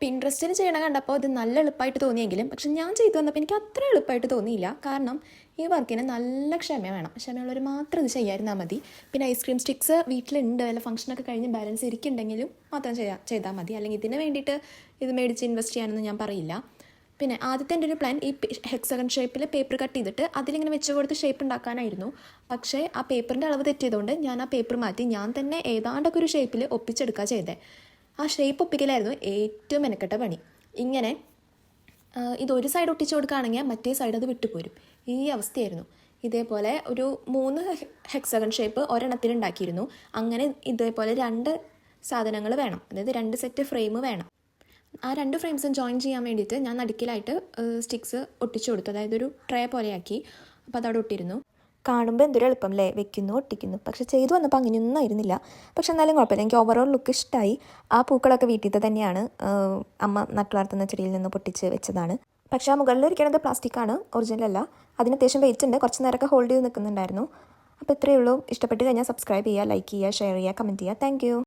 പിൻട്രസ്റ്റിന് ചെയ്യണ കണ്ടപ്പോൾ ഇത് നല്ല എളുപ്പമായിട്ട് തോന്നിയെങ്കിലും പക്ഷെ ഞാൻ ചെയ്തു വന്നപ്പോൾ എനിക്ക് അത്ര എളുപ്പമായിട്ട് തോന്നിയില്ല. കാരണം ഈ വർക്കിന് നല്ല ക്ഷമ വേണം. ക്ഷമയുള്ളവർ മാത്രം ഇത് ചെയ്യാതിരുന്നാൽ മതി. പിന്നെ ഐസ്ക്രീം സ്റ്റിക്സ് വീട്ടിലുണ്ട്. വല്ല ഫംഗ്ഷനൊക്കെ കഴിഞ്ഞ് ബാലൻസ് ഇരിക്കുന്നുണ്ടെങ്കിലും മാത്രം ചെയ്യാം ചെയ്താൽ മതി. അല്ലെങ്കിൽ ഇതിന് വേണ്ടിയിട്ട് ഇത് മേടിച്ച് ഇൻവെസ്റ്റ് ചെയ്യാനൊന്നും ഞാൻ പറയില്ല. പിന്നെ ആദ്യത്തെ എന്റെ ഒരു പ്ലാൻ ഈ ഹെക്സഗൺ ഷേപ്പിൽ പേപ്പർ കട്ട് ചെയ്തിട്ട് അതിലിങ്ങനെ വെച്ച് കൊടുത്ത് ഷേപ്പ് ഉണ്ടാക്കാനായിരുന്നു. പക്ഷേ ആ പേപ്പറിന്റെ അളവ് തെറ്റിയതുകൊണ്ട് ഞാൻ ആ പേപ്പർ മാറ്റി ഞാൻ തന്നെ ഏതാണ്ടൊക്കെ ഒരു ഷേപ്പിൽ ഒപ്പിച്ചെടുക്കുക ചെയ്തത് ആ ഷേപ്പ് ഒപ്പിക്കലായിരുന്നു ഏറ്റവും മെനക്കെട്ട പണി. ഇങ്ങനെ ഇതൊരു സൈഡ് ഒട്ടിച്ചു കൊടുക്കുകയാണെങ്കിൽ മറ്റേ സൈഡ് അത് വിട്ടുപോരും ഈ അവസ്ഥയായിരുന്നു. ഇതേപോലെ ഒരു മൂന്ന് ഹെക്സഗൺ ഷേപ്പ് ഒരെണ്ണത്തിൽ ഉണ്ടാക്കിയിരുന്നു. അങ്ങനെ ഇതേപോലെ രണ്ട് സാധനങ്ങൾ വേണം. അതായത് രണ്ട് സെറ്റ് ഫ്രെയിം വേണം. ആ രണ്ട് ഫ്രെയിംസും ജോയിൻ ചെയ്യാൻ വേണ്ടിയിട്ട് ഞാൻ നടുക്കിലായിട്ട് സ്റ്റിക്സ് ഒട്ടിച്ചു കൊടുത്തു. അതായത് ഒരു ട്രേ പോലെയാക്കി. അപ്പോൾ അതവിടെ ഒട്ടിയിരുന്നു കാണുമ്പോൾ എന്തൊരു എളുപ്പം അല്ലേ വെക്കുന്നു ഒട്ടിക്കുന്നു. പക്ഷെ ചെയ്തു വന്നപ്പോൾ അങ്ങനെയൊന്നും ആയിരുന്നില്ല. പക്ഷെ എന്നാലും കുഴപ്പമില്ല. എനിക്ക് ഓവറോൾ ലുക്ക് ഇഷ്ടമായി ആ പൂക്കളൊക്കെ വീട്ടിലത്തെ തന്നെയാണ്. അമ്മ നട്ടുവളർത്തുന്ന ചെടിയിൽ നിന്ന് പൊട്ടിച്ച് വെച്ചതാണ്. പക്ഷേ ആ മുകളിൽ പ്ലാസ്റ്റിക്കാണ് ഒറിജിനൽ അല്ല. അതിന് അത്യാവശ്യം വെയിറ്റ് ഉണ്ട്. കുറച്ച് നേരമൊക്കെ ഹോൾഡ് ചെയ്ത് നിൽക്കുന്നുണ്ടായിരുന്നു. അപ്പോൾ ഇത്രയേ ഉള്ളൂ. ഇഷ്ടപ്പെട്ട് കഴിഞ്ഞാൽ സബ്സ്ക്രൈബ് ചെയ്യുക ലൈക്ക് ചെയ്യുക ഷെയർ ചെയ്യുക കമന്റ് ചെയ്യുക. താങ്ക്